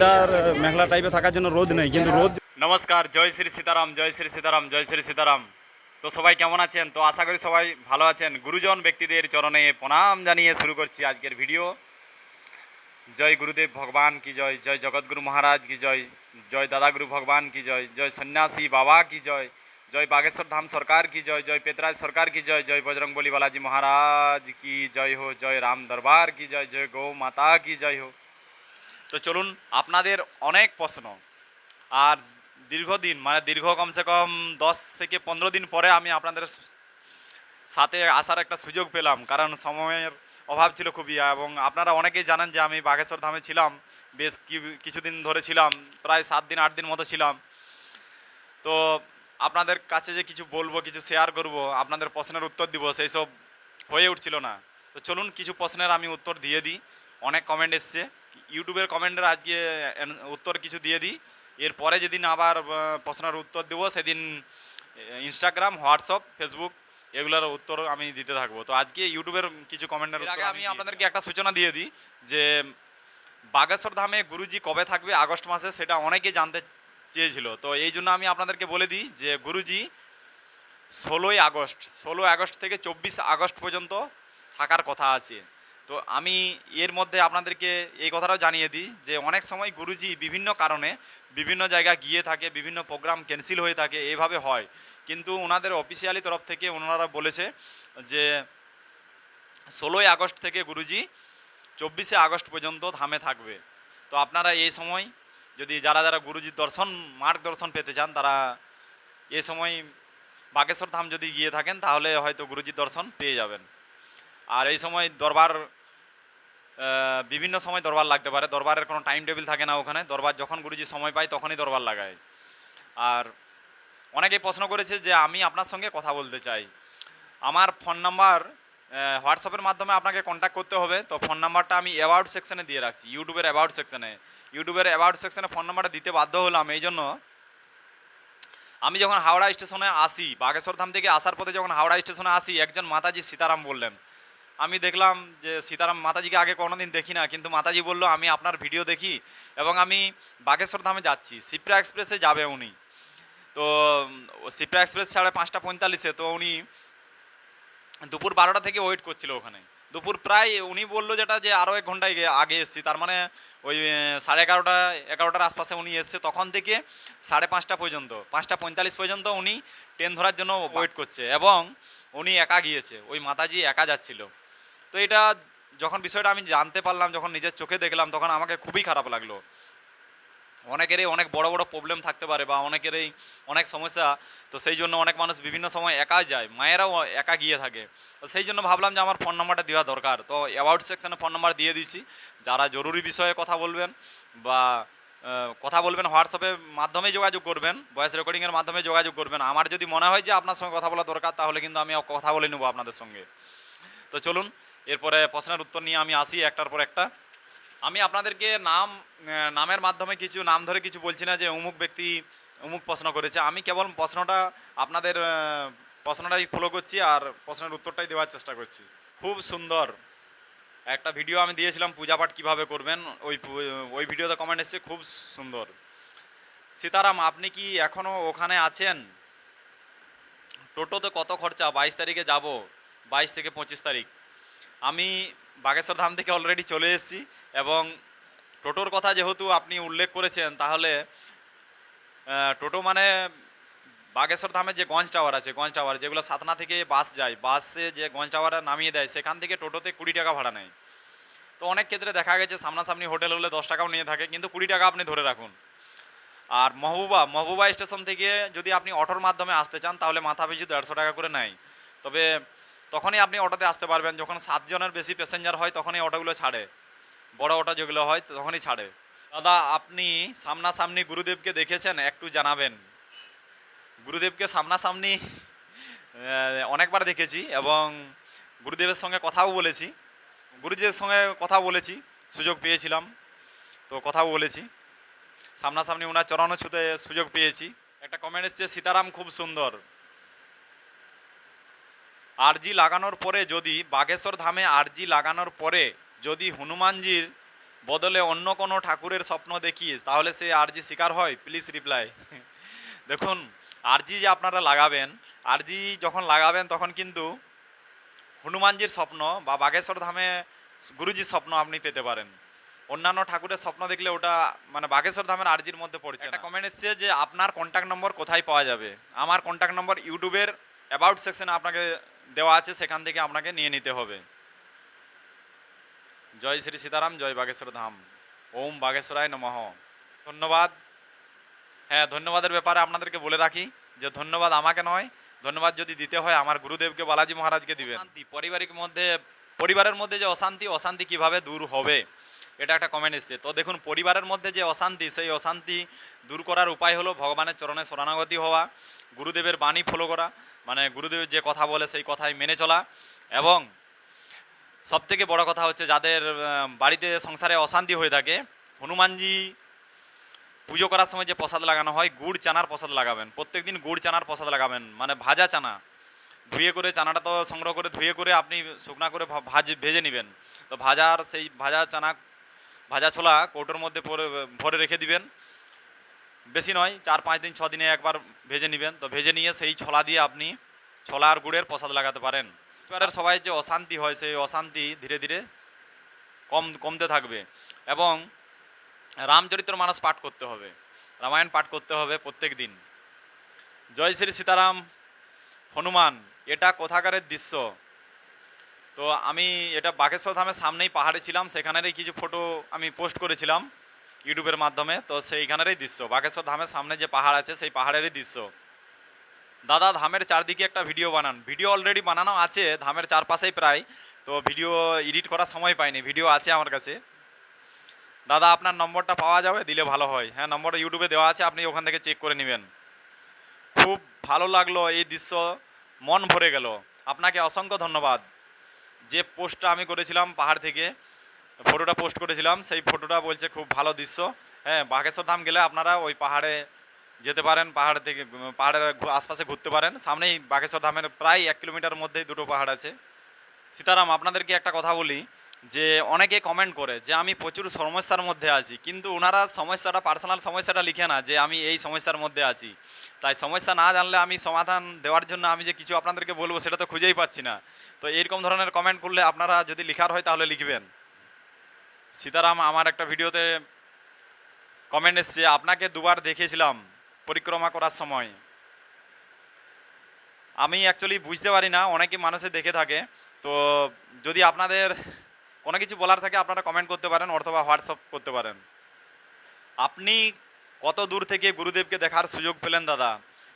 Weather মেঘলা টাইপে থাকার জন্য রোদ নেই, কিন্তু রোদ নমস্কার, জয় শ্রী সীতারাম, জয় শ্রী সীতারাম, জয় শ্রী সীতারাম। তো সবাই কেমন আছেন? তো আশা করি সবাই ভালো আছেন। গুরুজন ব্যক্তিদের চরণে প্রণাম জানিয়ে শুরু করছি আজকের ভিডিও। জয় গুরুদেব ভগবান কি জয় জয় জগৎগুরু মহারাজ কি জয় জয় দাদাগুরু ভগবান কি জয় জয় সন্ন্যাসী বাবা কি জয় জয় বাগেশ্বর ধাম সরকার কি জয় জয় পেতরাজ সরকার কি জয় জয় বজরং বলি বালাজি মহারাজ কি জয় হো, জয় রাম দরবার কি জয় জয় গৌ মাতা কি জয় হো। তো চলুন, আপনাদের অনেক প্রশ্ন। আর দীর্ঘদিন মানে দীর্ঘ কমসে কম দশ থেকে পনেরো দিন পরে আমি আপনাদের সাথে আসার একটা সুযোগ পেলাম, কারণ সময়ের অভাব ছিল খুবই, এবং আপনারা অনেকেই জানেন যে আমি বাগেশ্বর ধামে ছিলাম, বেশ কিছুদিন ধরে ছিলাম, প্রায় সাত দিন, আট দিন মতো ছিলাম। তো আপনাদের কাছে যে কিছু বলব, কিছু শেয়ার করব, আপনাদের প্রশ্নের উত্তর দিব সেই সব হয়ে উঠছিল না। তো চলুন, কিছু প্রশ্নের আমি উত্তর দিয়ে দিই। অনেক কমেন্ট এসছে। ইউটিউবের কমেন্টের আজকে উত্তর কিছু দিয়ে দিই। এরপরে যেদিন আবার প্রশ্নের উত্তর দেবো সেদিন ইনস্টাগ্রাম হোয়াটসঅ্যাপ ফেসবুক এগুলোর উত্তর আমি দিতে থাকব। তো আজকে ইউটিউবের কিছু কমেন্টের আগে আমি আপনাদেরকে একটা সূচনা দিয়ে দিই যে বাগেশ্বর ধামে গুরুজি কবে থাকবে আগস্ট মাসে সেটা অনেকে জানতে চেয়েছিল। তো এই জন্য আমি আপনাদেরকে বলে দিই যে গুরুজি ষোলোই আগস্ট ষোলোই আগস্ট থেকে চব্বিশ আগস্ট পর্যন্ত থাকার কথা আছে। তো আমি এর মধ্যে আপনাদেরকে এই কথাটাও জানিয়ে দিই যে অনেক সময় গুরুজি বিভিন্ন কারণে বিভিন্ন জায়গা গিয়ে থাকে, বিভিন্ন প্রোগ্রাম ক্যান্সেল হয়ে থাকে এইভাবে হয়। কিন্তু ওনাদের অফিসিয়ালি তরফ থেকে ওনারা বলেছে যে ষোলোই আগস্ট থেকে গুরুজি চব্বিশে আগস্ট পর্যন্ত ধামে থাকবে। তো আপনারা এই সময় যদি যারা যারা গুরুজির দর্শন মার্গ দর্শন পেতে চান, তারা এ সময় বাগেশ্বর ধাম যদি গিয়ে থাকেন, তাহলে হয়তো গুরুজির দর্শন পেয়ে যাবেন। আর এই সময় দরবার বিভিন্ন সময় দরবার লাগতে পারে। দরবারের কোনো টাইম টেবিল থাকে না ওখানে। দরবার যখন গুরুজি সময় পায়, তখনই দরবার লাগায়। আর অনেকেই প্রশ্ন করেছে যে, আমি আপনার সঙ্গে কথা বলতে চাই। আমার ফোন নাম্বার হোয়াটসঅ্যাপের মাধ্যমে আপনাকে কন্ট্যাক্ট করতে হবে। তো ফোন নাম্বারটা আমি অ্যাবাউট সেকশনে দিয়ে রাখছি। ইউটিউবের অ্যাবাউট সেকশনে ইউটিউবের অ্যাবাউট সেকশনে ফোন নাম্বারটা দিতে বাধ্য হলাম। এই জন্য আমি যখন হাওড়া স্টেশনে আসি, বাগেশ্বর ধাম থেকে আসার পথে যখন হাওড়া স্টেশনে আসি, একজন মাতাজি সীতারাম বললেন আমি দেখলাম যে সীতারাম মাতাজিকে আগে কোনোদিন দেখি না, কিন্তু মাতাজি বলল, আমি আপনার ভিডিও দেখি এবং আমি বাগেশ্বর ধামে যাচ্ছি সিপ্রা এক্সপ্রেসে যাবে উনি। তো সিপ্রা এক্সপ্রেস সাড়ে পাঁচটা পঁয়তাল্লিশে, তো উনি দুপুর বারোটা থেকে ওয়েট করছিল ওখানে। দুপুর প্রায় উনি বলল যেটা যে আরও এক ঘণ্টা আগে- আগে এসছি, তার মানে ওই সাড়ে এগারোটা, এগারোটার আশপাশে উনি এসছে, তখন থেকে সাড়ে পাঁচটা পর্যন্ত, পাঁচটা পঁয়তাল্লিশ পর্যন্ত উনি ট্রেন ধরার জন্য ওয়েট করছে এবং উনি একা গিয়েছে, ওই মাতাজি একা যাচ্ছিল। তো এটা যখন বিষয়টা আমি জানতে পারলাম, যখন নিজের চোখে দেখলাম, তখন আমাকে খুবই খারাপ লাগল। অনেকেরই অনেক বড় বড় প্রবলেম থাকতে পারে বা অনেকেরই অনেক সমস্যা, তো সেই জন্য অনেক মানুষ বিভিন্ন সময় একা যায়। মায়েরাও একা গিয়ে থাকে। তো সেই জন্য ভাবলাম যে আমার ফোন নাম্বারটা দেওয়া দরকার। তো অ্যাবাউট সেকশানে ফোন নাম্বার দিয়ে দিচ্ছি যারা জরুরি বিষয়ে কথা বলবেন বা কথা বলবেন হোয়াটসঅ্যাপের মাধ্যমে যোগাযোগ করবেন ভয়েস রেকর্ডিংয়ের মাধ্যমে যোগাযোগ করবেন। আমার যদি মনে হয় যে আপনার সঙ্গে কথা বলা দরকার, তাহলে কিন্তু আমি কথা বলে নেব আপনাদের সঙ্গে। তো চলুন এরপরে প্রশ্নের উত্তর নিয়ে আমি আসি একটার পর একটা। আমি আপনাদেরকে নাম নামের মাধ্যমে কিছু, নাম ধরে কিছু বলছি না যে অমুক ব্যক্তি অমুক প্রশ্ন করেছে। আমি কেবল প্রশ্নটা আপনাদের প্রশ্নটাই ফলো করছি আর প্রশ্নের উত্তরটাই দেওয়ার চেষ্টা করছি। খুব সুন্দর। একটা ভিডিও আমি দিয়েছিলাম পূজা পাঠ কীভাবে করবেন, ওই ওই ভিডিওতে কমেন্ট এসছে, খুব সুন্দর। সীতারাম, আপনি কি এখনও ওখানে আছেন? টোটোতে কত খরচা? বাইশ তারিখে যাব, বাইশ থেকে পঁচিশ তারিখ। আমি বাগেশ্বর ধাম থেকে অলরেডি চলে এসেছি এবং টোটোর কথা যেহেতু আপনি উল্লেখ করেছেন, তাহলে টোটো মানে বাগেশ্বর ধামে যে গঞ্জ টাওয়ার আছে, গঞ্জ টাওয়ার যেগুলো সাতনা থেকে বাস যায় বাসে যে গঞ্জ টাওয়ারে নামিয়ে দেয়, সেখান থেকে টোটোতে কুড়ি টাকা ভাড়া নেয়। তো অনেক ক্ষেত্রে দেখা গেছে সামনাসামনি হোটেল হলে দশ টাকাও নিয়ে থাকে, কিন্তু কুড়ি টাকা আপনি ধরে রাখুন। আর মহবুবা মহবুবা স্টেশন থেকে যদি আপনি অটোর মাধ্যমে আসতে চান, তাহলে মাথা পিছু দেড়শো টাকা করে নেয়। তবে তখনই আপনি অটোতে আসতে পারবেন। যখন সাতজনের বেশি প্যাসেঞ্জার হয়, তখনই অটোগুলো ছাড়ে। বড় অটো যেগুলো হয়, তখনই ছাড়ে। দাদা, আপনি সামনাসামনি গুরুদেবকে দেখেছেন? একটু জানাবেন। গুরুদেবকে সামনাসামনি অনেকবার দেখেছি এবং গুরুদেবের সঙ্গে কথাও বলেছি। গুরুদেবের সঙ্গে কথা বলেছি, সুযোগ পেয়েছিলাম। তো কথাও বলেছি। সামনাসামনি ওনার চরণ ছুতে সুযোগ পেয়েছি। একটা কমেন্ট এসছে, সীতারাম খুব সুন্দর। আরজি লাগানোর পরে যদি বাগেশ্বর ধামে আরজি লাগানোর পরে যদি হনুমানজির বদলে অন্য কোনো ঠাকুরের স্বপ্ন দেখিস তাহলে সে আরজি শিকার হয়? প্লিজ রিপ্লাই দেখুন আরজি যে আপনারা লাগাবেন আরজি যখন লাগাবেন তখন কিন্তু হনুমানজির স্বপ্ন বা বাগেশ্বর ধামে গুরুজির স্বপ্ন আপনি পেতে পারেন। অন্যান্য ঠাকুরের স্বপ্ন দেখলে ওটা মানে বাগেশ্বর ধামের আরজির মধ্যে পড়ছে একটা কমেন্ট এসছে যে আপনার কন্ট্যাক্ট নম্বর কোথায় পাওয়া যাবে? আমার কন্ট্যাক্ট নম্বর ইউটিউবের অ্যাবাউট সেকশনে আপনাকে দেওয়া আছে, সেখান থেকে আপনাকে নিয়ে নিতে হবে। জয় শ্রী সীতারাম, জয় বাগেশ্বর ধাম। ওম বাগেশ্বরায় নমহ ধন্যবাদ। হ্যাঁ ধন্যবাদের ব্যাপারে আপনাদেরকে বলে রাখি যে ধন্যবাদ আমাকে নয়, ধন্যবাদ যদি দিতে হয় আমার গুরুদেবকে, বালাজি মহারাজকে দিবেন। পারিবারিক মধ্যে, পরিবারের মধ্যে যে অশান্তি অশান্তি কীভাবে দূর হবে? এটা একটা কমেন্ট এসছে। তো দেখুন, পরিবারের মধ্যে যে অশান্তি, সেই অশান্তি দূর করার উপায় হলো ভগবানের চরণে শরণাগতি হওয়া, গুরুদেবের বাণী ফলো করা মানে গুরুদেবের যে কথা বলে সেই কথাই মেনে চলা এবং সব থেকে বড় কথা হচ্ছে যাদের বাড়িতে সংসারে অশান্তি হয়ে থাকে, হনুমানজি পুজো করার সময় যে প্রসাদ লাগানো হয়, গুড় চানার প্রসাদ লাগাবেন। প্রত্যেকদিন গুড় চানার প্রসাদ লাগাবেন মানে ভাজা চানা। ধুয়ে করে, চানাটা তো সংগ্রহ করে, ধুয়ে করে আপনি শুকনা করে ভাজ, ভেজে নেবেন। তো ভাজার সেই ভাজা চানা ভাজা ছোলা কৌটোর মধ্যে ভরে রেখে দিবেন। বেশি নয়, চার, পাঁচ দিন, ছ দিনে একবার ভেজে নেবেন। তো ভেজে নিয়ে সেই ছোলা দিয়ে আপনি ছোলা আর গুড়ের প্রসাদ লাগাতে পারেন। পরিবারের সবাই যে অশান্তি হয়, সেই অশান্তি ধীরে ধীরে কম, কমতে থাকবে। এবং রামচরিত্র মানস পাঠ করতে হবে। রামায়ণ পাঠ করতে হবে প্রত্যেক দিন। জয় শ্রী সীতারাম, হনুমান, এটা কোথাকারের দৃশ্য? তো আমি এটা বাগেশ্বর ধামের সামনেই পাহাড়ে ছিলাম, সেখানেরই কিছু ফটো আমি পোস্ট করেছিলাম ইউটিউবের মাধ্যমে। তো সেইখানেরই দৃশ্য বাগেশ্বর ধামের সামনে যে পাহাড় আছে সেই পাহাড়েরই দৃশ্য। দাদা, ধামের চারদিকে একটা ভিডিও বানান। ভিডিও অলরেডি বানানো আছে, ধামের চারপাশেই প্রায়। তো ভিডিও এডিট করার সময় পাইনি ভিডিও আছে আমার কাছে। দাদা, আপনার নম্বরটা পাওয়া যাবে? দিলে ভালো হয়। হ্যাঁ নম্বরটা ইউটিউবে দেওয়া আছে, আপনি ওখান থেকে চেক করে নেবেন। খুব ভালো লাগল এই দৃশ্য, মন ভরে গেল। আপনাকে অসংখ্য ধন্যবাদ। যে পোস্টটা আমি করেছিলাম পাহাড় থেকে, ফটোটা পোস্ট করেছিলাম, সেই ফটোটা বলছে খুব ভালো দৃশ্য। হ্যাঁ বাঘেশ্বর ধাম গেলে আপনারা ওই পাহাড়ে যেতে পারেন, পাহাড় থেকে, পাহাড়ের আশপাশে ঘুরতে পারেন। সামনেই বাঘেশ্বর ধামের প্রায় এক কিলোমিটার মধ্যেই দুটো পাহাড় আছে। সীতারাম, আপনাদেরকে একটা কথা বলি। যে অনেকে কমেন্ট করে যে, আমি প্রচুর সমস্যার মধ্যে আছি। কিন্তু ওনারা সমস্যাটা পার্সোনাল সমস্যাটা লিখে না যে, আমি এই সমস্যার মধ্যে আছি। তাই সমস্যা না জানলে আমি সমাধান দেওয়ার জন্য আমি যে কিছু আপনাদেরকে বলব, সেটা তো খুঁজেই পাচ্ছি না। তো এইরকম ধরনের কমেন্ট করলে আপনারা যদি লিখার হয়, তাহলে লিখবেন। সীতারাম, আমার একটা ভিডিওতে কমেন্ট এসছে, আপনাকে দুবার দেখেছিলাম পরিক্রমা করার সময়। আমি অ্যাকচুয়ালি বুঝতে পারি না, অনেকে মানুষে দেখে থাকে। তো যদি আপনাদের কোনো কিছু বলার থাকে আপনারা কমেন্ট করতে পারেন অথবা হোয়াটসঅ্যাপ করতে পারেন। আপনি কত দূর থেকে গুরুদেবকে দেখার সুযোগ পেলেন দাদা?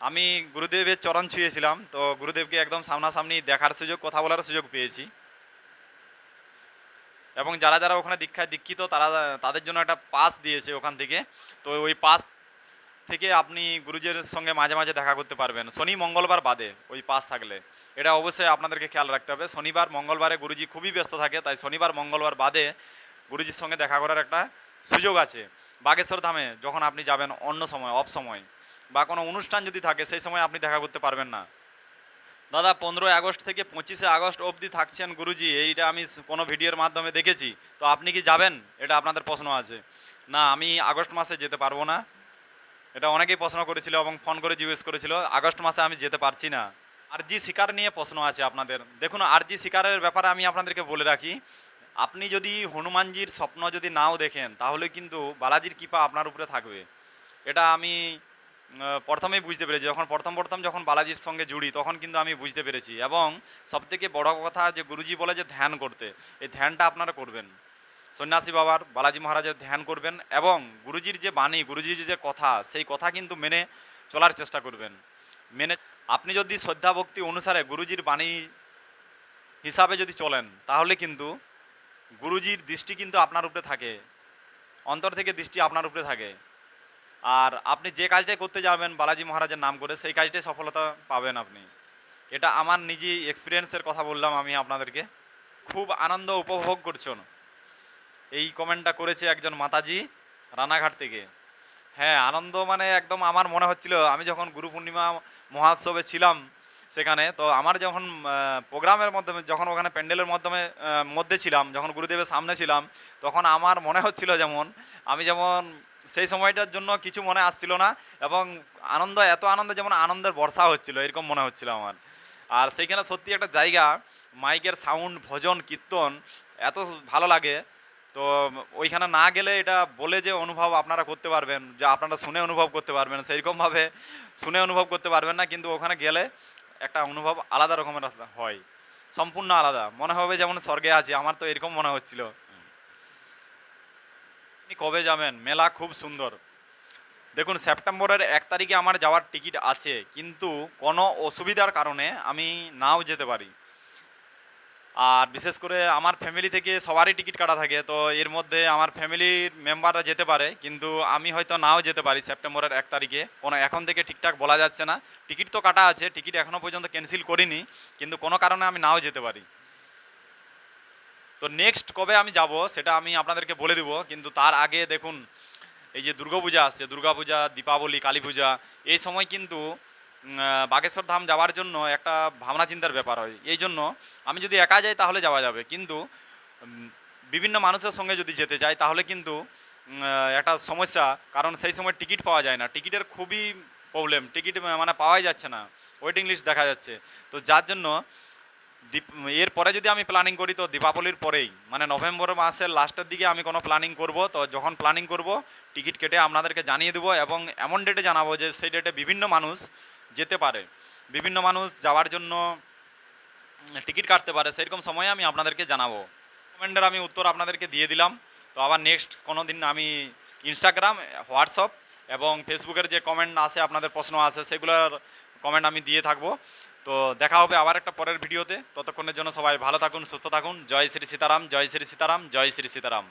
আমি গুরুদেবের চরণ ছুঁয়েছিলাম, তো গুরুদেবকে একদম সামনাসামনি দেখার সুযোগ, কথা বলার সুযোগ পেয়েছি। এবং যারা যারা ওখানে দীক্ষায় দীক্ষিত, তারা তাদের জন্য একটা পাস দিয়েছে ওখান থেকে। তো ওই পাস থেকে আপনি গুরুজির সঙ্গে মাঝে মাঝে দেখা করতে পারবেন। শনি মঙ্গলবার বাদে ওই পাস থাকলে। এটা অবশ্যই আপনাদেরকে খেয়াল রাখতে হবে। শনিবার, মঙ্গলবারে গুরুজি খুবই ব্যস্ত থাকে, তাই শনিবার, মঙ্গলবার বাদে গুরুজির সঙ্গে দেখা করার একটা সুযোগ আছে। বাগেশ্বর ধামে যখন আপনি যাবেন অন্য সময়, অফ সময়, বা কোনো অনুষ্ঠান যদি থাকে, সেই সময় আপনি দেখা করতে পারবেন না। দাদা, পনেরোই আগস্ট থেকে পঁচিশে আগস্ট অবধি থাকছেন গুরুজি, এইটা আমি কোনো ভিডিওর মাধ্যমে দেখেছি। তো আপনি কি যাবেন? এটা আপনাদের প্রশ্ন আছে। না, আমি আগস্ট মাসে যেতে পারব না। এটা অনেকেই প্রশ্ন করেছিল এবং ফোন করে জিজ্ঞেস করেছিল, আগস্ট মাসে আমি যেতে পারছি না। আরজি শিকার নিয়ে প্রশ্ন আছে আপনাদের। দেখুন, আরজি শিকারের ব্যাপারে আমি আপনাদেরকে বলে রাখি, আপনি যদি হনুমানজির স্বপ্ন যদি নাও দেখেন, তাহলে কিন্তু বালাজির কৃপা আপনার উপরে থাকবে। এটা আমি প্রথমেই বুঝতে পেরেছি। যখন প্রথম প্রথম যখন বালাজির সঙ্গে জুড়ি, তখন কিন্তু আমি বুঝতে পেরেছি। এবং সবথেকে বড় কথা যে গুরুজি বলে যে ধ্যান করতে, এই ধ্যানটা আপনারা করবেন। সন্ন্যাসী বাবার, বালাজি মহারাজের ধ্যান করবেন এবং গুরুজির যে বাণী, গুরুজির যে কথা, সেই কথা কিন্তু মেনে চলার চেষ্টা করবেন। মেনে আপনি যদি শ্রদ্ধা ভক্তি অনুসারে গুরুজির বাণী হিসাবে যদি চলেন, তাহলে কিন্তু গুরুজির দৃষ্টি কিন্তু আপনার উপরে থাকে। অন্তর থেকে দৃষ্টি আপনার উপরে থাকে। আর আপনি যে কাজটাই করতে যাবেন, বালাজি মহারাজের নাম করে, সেই কাজটাই সফলতা পাবেন আপনি। এটা আমার নিজে এক্সপিরিয়েন্সের কথা বললাম আমি আপনাদেরকে। খুব আনন্দ উপভোগ করছেন। এই কমেন্টটা করেছে একজন মাতাজি রানাঘাট থেকে। হ্যাঁ আনন্দ মানে একদম আমার মনে হচ্ছিল। আমি যখন গুরু পূর্ণিমা মহোৎসবে ছিলাম সেখানে, তো আমার যখন প্রোগ্রামের মাধ্যমে, যখন ওখানে প্যান্ডেলের মাধ্যমে মধ্যে ছিলাম, যখন গুরুদেবের সামনে ছিলাম, তখন আমার মনে হচ্ছিল যেমন, আমি যেমন সেই সময়টার জন্য কিছু মনে আসছিল না এবং আনন্দ, এত আনন্দ যেমন আনন্দের বর্ষা হচ্ছিল, এরকম মনে হচ্ছিল আমার। আর সেইখানে সত্যি একটা জায়গা, মাইকের সাউন্ড, ভজন, কীর্তন, এত ভালো লাগে। তো ওইখানে না গেলে এটা বলে যে অনুভব আপনারা করতে পারবেন, যে আপনারা শুনে অনুভব করতে পারবেন, সেইরকমভাবে শুনে অনুভব করতে পারবেন না, কিন্তু ওখানে গেলে একটা অনুভব আলাদা রকমের হয়, সম্পূর্ণ আলাদা। মনে হবে যেমন স্বর্গে আছি, আমার তো এরকম মনে হচ্ছিল। আপনি কবে যাবেন? মেলা খুব সুন্দর। দেখুন, সেপ্টেম্বরের এক তারিখে আমার যাওয়ার টিকিট আছে, কিন্তু কোনো অসুবিধার কারণে আমি নাও যেতে পারি। আর বিশেষ করে আমার ফ্যামিলি থেকে সবারই টিকিট কাটা থাকে, তো এর মধ্যে আমার ফ্যামিলির মেম্বাররা যেতে পারে, কিন্তু আমি হয়তো নাও যেতে পারি সেপ্টেম্বরের এক তারিখে। কোনো এখন থেকে ঠিকঠাক বলা যাচ্ছে না। টিকিট তো কাটা আছে টিকিট এখনও পর্যন্ত ক্যান্সেল করিনি, কিন্তু কোনো কারণে আমি নাও যেতে পারি। তো নেক্সট কবে আমি যাব সেটা আমি আপনাদেরকে বলে দেবো, কিন্তু তার আগে দেখুন, এই যে দুর্গাপূজা আসছে, দুর্গাপূজা, দীপাবলি কালী পূজা এই সময় কিন্তু বাগেশ্বর ধাম যাওয়ার জন্য একটা ভাবনা চিন্তার ব্যাপার হয়। এই জন্য আমি যদি একা যাই তাহলে যাওয়া যাবে। কিন্তু বিভিন্ন মানুষের সঙ্গে যদি যেতে চাই তাহলে কিন্তু একটা সমস্যা। কারণ সেই সময় টিকিট পাওয়া যায় না। টিকিটের খুবই প্রবলেম টিকিট মানে পাওয়াই যাচ্ছে না। ওয়েটিং লিস্ট দেখা যাচ্ছে। তো যার জন্য দীপ এর পরে যদি আমি প্ল্যানিং করি তো দীপাবলির পরেই মানে নভেম্বর মাসের লাস্টের দিকে আমি কোনো প্ল্যানিং করব, তো যখন প্ল্যানিং করব, টিকিট কেটে আপনাদেরকে জানিয়ে দেবো এবং এমন ডেটে জানাব যে সেই ডেটে বিভিন্ন মানুষ যেতে পারে। বিভিন্ন মানুষ যাওয়ার জন্য টিকিট কাটতে পারে। সেরকম সময়ে আমি আপনাদেরকে জানাব। কমেন্টের আমি উত্তর আপনাদেরকে দিয়ে দিলাম। তো আবার নেক্সট কোনো দিন আমি ইনস্টাগ্রাম হোয়াটসঅ্যাপ এবং ফেসবুকের যে কমেন্ট আসে আপনাদের প্রশ্ন আসে সেগুলোর কমেন্ট আমি দিয়ে থাকব। তো দেখা হবে আবার একটা পরের ভিডিওতে। ততক্ষণের জন্য সবাই ভালো থাকুন, সুস্থ থাকুন। জয় শ্রী সীতারাম, জয় শ্রী সীতারাম, জয় শ্রী সীতারাম।